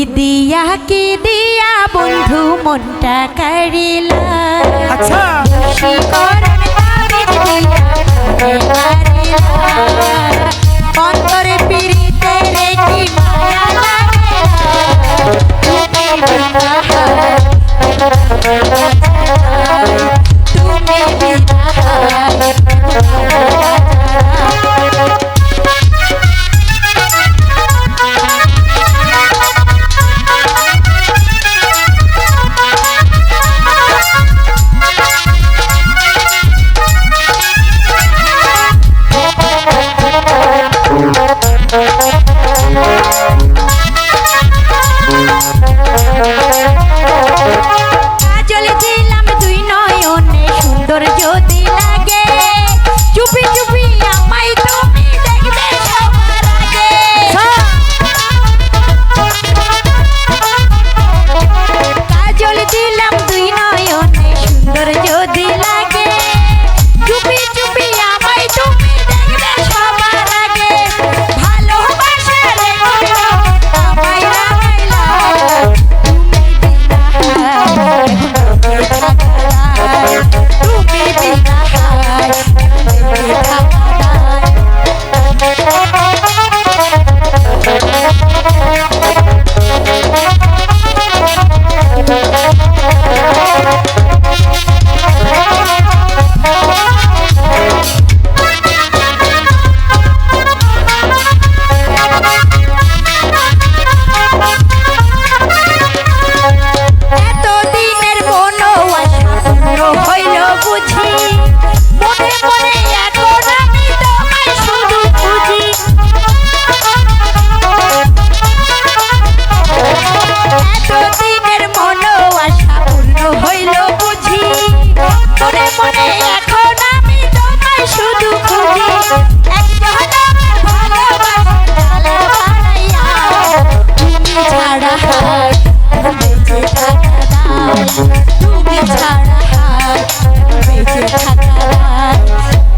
কি দিয়া কি দিয়া বন্ধু মনটা কারিলা আচ্ছা। অন্তরে পিড়িতে রেখি মায়া তুমি ছাড়া আর বেঁচে থাকা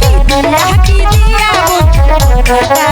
কি দিয়া কি দিয়া